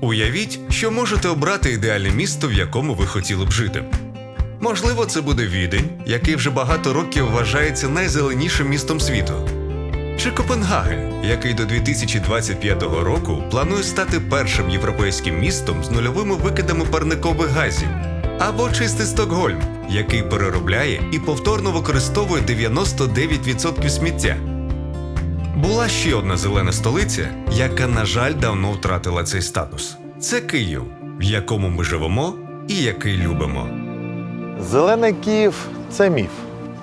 Уявіть, що можете обрати ідеальне місто, в якому ви хотіли б жити. Можливо, це буде Відень, який вже багато років вважається найзеленішим містом світу. Чи Копенгаген, який до 2025 року планує стати першим європейським містом з нульовими викидами парникових газів. Або чистий Стокгольм, який переробляє і повторно використовує 99% сміття. Була ще одна зелена столиця, яка, на жаль, давно втратила цей статус. Це Київ, в якому ми живемо і який любимо. Зелений Київ це міф.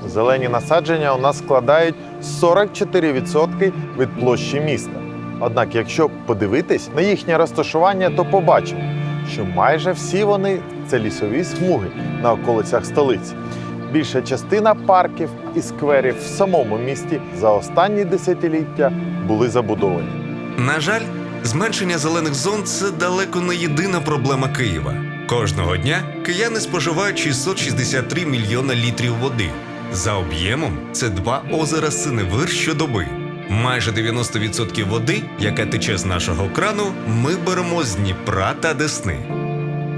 Зелені насадження у нас складають 44% від площі міста. Однак, якщо подивитись на їхнє розташування, то побачимо, що майже всі вони це лісові смуги на околицях столиці. Більша частина парків і скверів в самому місті за останні десятиліття були забудовані. На жаль, зменшення зелених зон це далеко не єдина проблема Києва. Кожного дня кияни споживають 663 мільйона літрів води. За об'ємом це два озера Синевир щодоби. Майже 90% води, яка тече з нашого крану, ми беремо з Дніпра та Десни.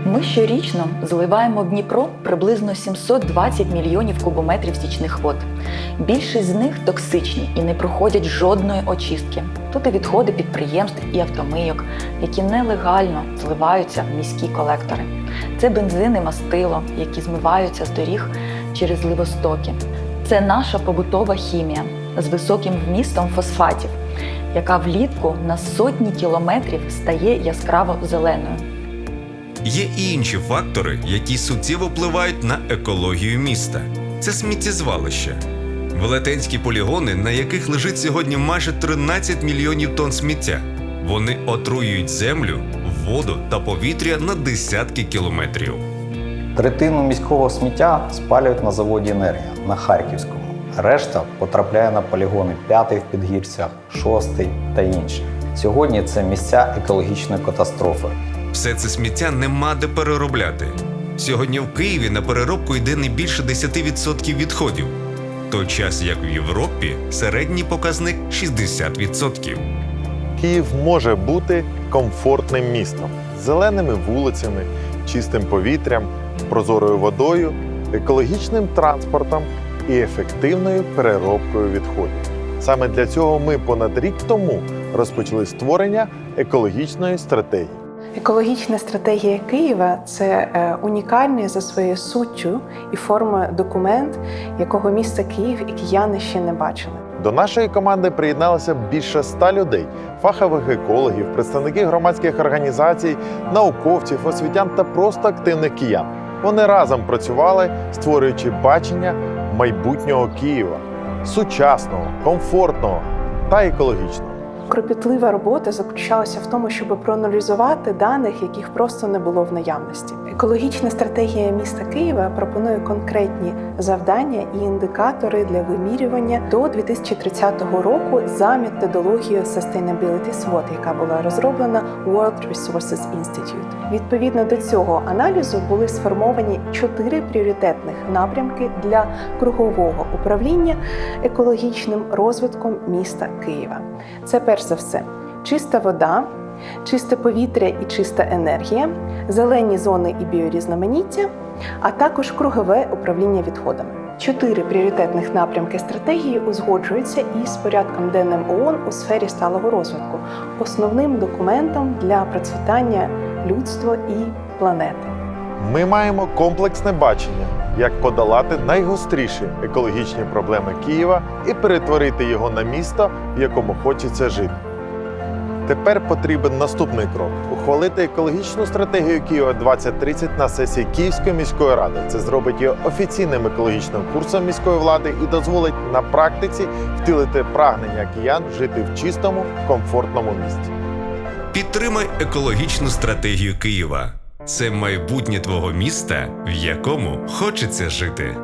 Ми щорічно зливаємо в Дніпро приблизно 720 мільйонів кубометрів стічних вод. Більшість з них токсичні і не проходять жодної очистки. Тут і відходи підприємств і автомийок, які нелегально зливаються в міські колектори. Це бензин і мастило, які змиваються з доріг через зливостоки. Це наша побутова хімія з високим вмістом фосфатів, яка влітку на сотні кілометрів стає яскраво зеленою. Є і інші фактори, які суттєво впливають на екологію міста. Це сміттєзвалища. Велетенські полігони, на яких лежить сьогодні майже 13 мільйонів тонн сміття. Вони отруюють землю, воду та повітря на десятки кілометрів. Третину міського сміття спалюють на заводі енергія на Харківському. Решта потрапляє на полігони п'ятий в підгірцях, шостий та інші. Сьогодні це місця екологічної катастрофи. Все це сміття нема де переробляти. Сьогодні в Києві на переробку йде не більше 10% відходів, той час як в Європі середній показник 60%. Київ може бути комфортним містом зеленими вулицями, чистим повітрям, прозорою водою, екологічним транспортом і ефективною переробкою відходів. Саме для цього ми понад рік тому розпочали створення екологічної стратегії. Екологічна стратегія Києва це е, унікальний за своєю суттю і формою документ, якого міста Київ і кияни ще не бачили. До нашої команди приєдналося більше ста людей: фахових екологів, представників громадських організацій, науковців, освітян та просто активних киян. Вони разом працювали, створюючи бачення майбутнього Києва сучасного, комфортного та екологічного. Кропітлива робота заключалася в тому, щоб проаналізувати даних, яких просто не було в наявності. Екологічна стратегія міста Києва пропонує конкретні завдання і індикатори для вимірювання до 2030 року за методологією Sustainability SWOT, яка була розроблена World Resources Institute. Відповідно до цього аналізу були сформовані чотири пріоритетних напрямки для кругового управління екологічним розвитком міста Києва. Це перш за все чиста вода, чисте повітря і чиста енергія, зелені зони і біорізноманіття, а також кругове управління відходами. Чотири пріоритетних напрямки стратегії узгоджуються із порядком денним ООН у сфері сталого розвитку, основним документом для процвітання людства і планети. Ми маємо комплексне бачення, як подолати найгостріші екологічні проблеми Києва і перетворити його на місто, в якому хочеться жити. Тепер потрібен наступний крок ухвалити екологічну стратегію Києва 2030 на сесії Київської міської ради. Це зробить його офіційним екологічним курсом міської влади і дозволить на практиці втілити прагнення киян жити в чистому, комфортному місті. Підтримай екологічну стратегію Києва. Це майбутнє твого міста, в якому хочеться жити.